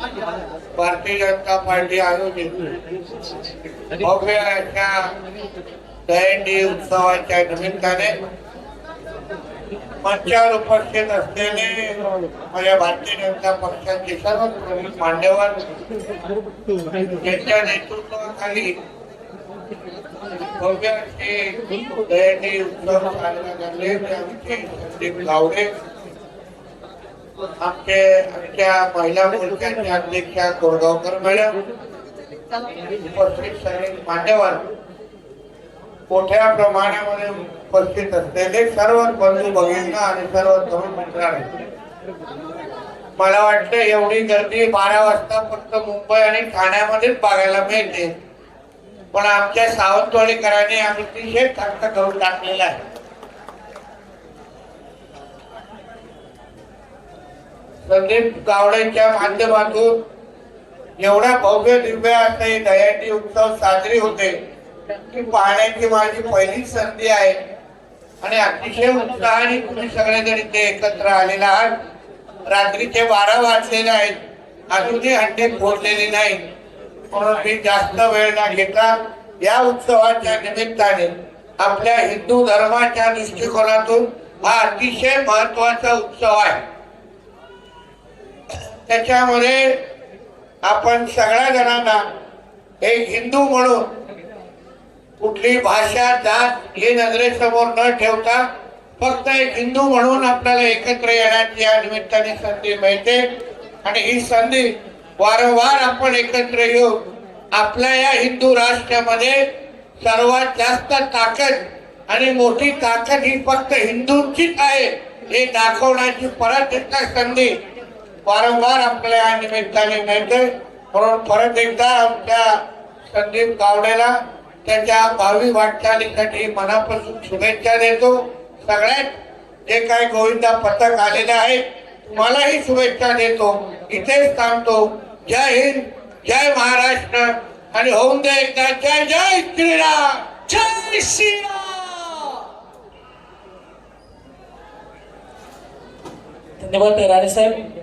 Bharatiya Janata party आयोजित. भव्य अशा दहीहंडी उत्सवाच्या निमित्ताने मंचावर उपस्थित असलेले माझ्या भारतीय जनता पक्षाचे सर्व प्रमुख मान्यवर त्यांच्या नेतृत्वाखाली भव्य असे दहीहंडी उत्सव साजरा झाले ते आमचे संदीप गावडे आमचे आमच्या महिला अध्यक्षा कोरगावकर मॅडम उपस्थित सगळे मान्यवर मोठ्या प्रमाणामध्ये उपस्थित असलेले सर्व बंधू भगिनींना आणि सर्व तरुण मित्रांना मला वाटतं एवढी गर्दी बारा वाजता फक्त मुंबई आणि ठाण्यामध्येच बघायला मिळते. पण आमच्या सावंतवाडीकरांनी आम्ही अतिशय चांगलं करून टाकलेलं आहे. संदीप गावडेच्या माध्यमातून एवढा भव्य दिव्य असे दयाटी उत्सव साजरी होते. ती पाहण्याची माझी पहिली संधी आहे. आणि अतिशय उत्साहाने तुम्ही सगळेजण इथे एकत्र आलेला आहात. रात्रीचे बारा वाजलेले आहेत. अजूनही हंडे फोडलेले नाही. म्हणून मी जास्त वेळ न घेता या उत्सवाच्या निमित्ताने आपल्या हिंदू धर्माच्या दृष्टिकोनातून हा अतिशय महत्त्वाचा उत्सव आहे. त्याच्यामध्ये आपण सगळ्या जणांना एक हिंदू म्हणून कुठली भाषा जात हे नजरेसमोर न ठेवता फक्त एक हिंदू म्हणून आपल्याला एकत्र येण्याची या निमित्ताने संधी मिळते. आणि ही संधी वारंवार आपण एकत्र येऊ आपल्या या हिंदू राष्ट्रामध्ये सर्वात जास्त ताकद आणि मोठी ताकद ही फक्त हिंदूंचीच आहे. हे दाखवण्याची परत एकदा संधी वारंवार आपल्या या निमित्ताने मिळते म्हणून परत एकदा आमच्या संदीप कावडेला त्याच्या भावी वाटचालीसाठी मनापासून शुभेच्छा देतो. सगळ्यात जे काही गोविंदा पथक आलेले आहे तुम्हालाही शुभेच्छा देतो. इथेच थांबतो. जय हिंद जय महाराष्ट्र आणि होऊन दे एकदा जय जय श्रीराम! जय श्रीराम! धन्यवाद राणे साहेब.